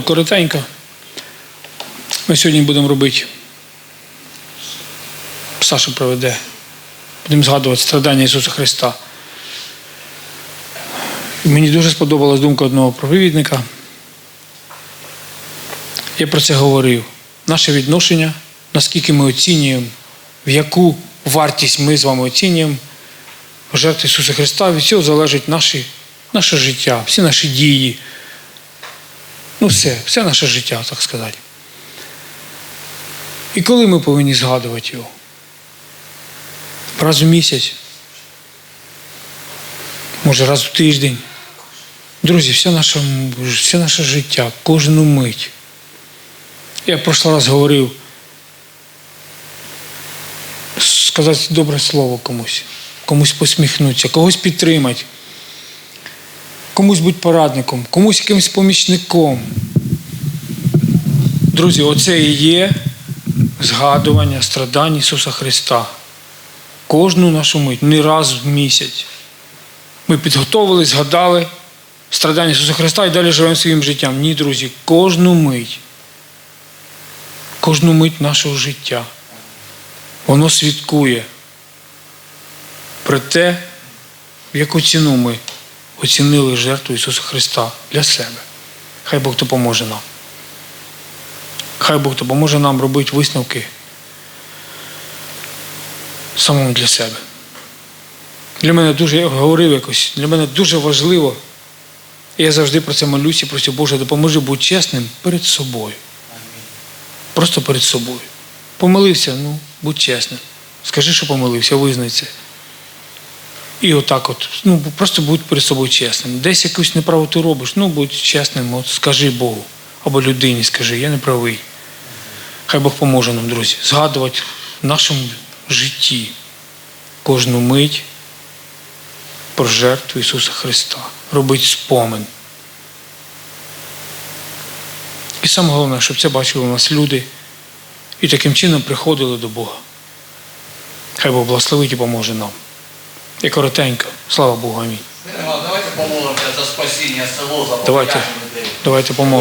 Коротенько. Ми сьогодні будемо робити. Саша проведе. Будемо згадувати страдання Ісуса Христа. Мені дуже сподобалась думка одного проповідника. Я про це говорив. Наше відношення, наскільки ми оцінюємо, в яку вартість ми з вами оцінюємо жертву Ісуса Христа, від цього залежить наші, наше життя, всі наші дії. Ну, все, все наше життя, так сказати. І коли ми повинні згадувати його? Раз у місяць, може раз у тиждень. Друзі, все наше, все наше життя, кожну мить. Я в прошлий раз говорив сказати добре слово комусь, комусь посміхнутися, когось підтримати, комусь бути порадником, комусь якимось помічником. Друзі, оце і є згадування страдань Ісуса Христа. Кожну нашу мить, не раз в місяць. Ми підготовили, згадали страдання Ісуса Христа і далі живемо своїм життям. Ні, друзі, кожну мить, кожну мить нашого життя. Воно свідкує про те, в яку ціну ми оцінили жертву Ісуса Христа для себе. Хай Бог допоможе нам. Хай Бог допоможе нам робити висновки самому для себе. Для мене дуже, я говорив якось, для мене дуже важливо, і я завжди про це молюся просю Боже, допоможи бути чесним перед собою. Просто перед собою. Помилився, ну, будь чесним. Скажи, що помилився, визнай це. І отак от, ну, просто будь перед собою чесним. Десь якусь неправоту робиш, ну будь чесним, от скажи Богу. Або людині скажи, я не правий. Хай Бог поможе нам, друзі, згадувати в нашому житті кожну мить про жертву Ісуса Христа. Робити спомин. І саме головне, щоб це бачили у нас люди і таким чином приходили до Бога. Хай Бог благословить і поможе нам. І коротенько. Слава Богу, амінь. Давайте помолимося за спасіння село, за Давайте, давайте помолимо.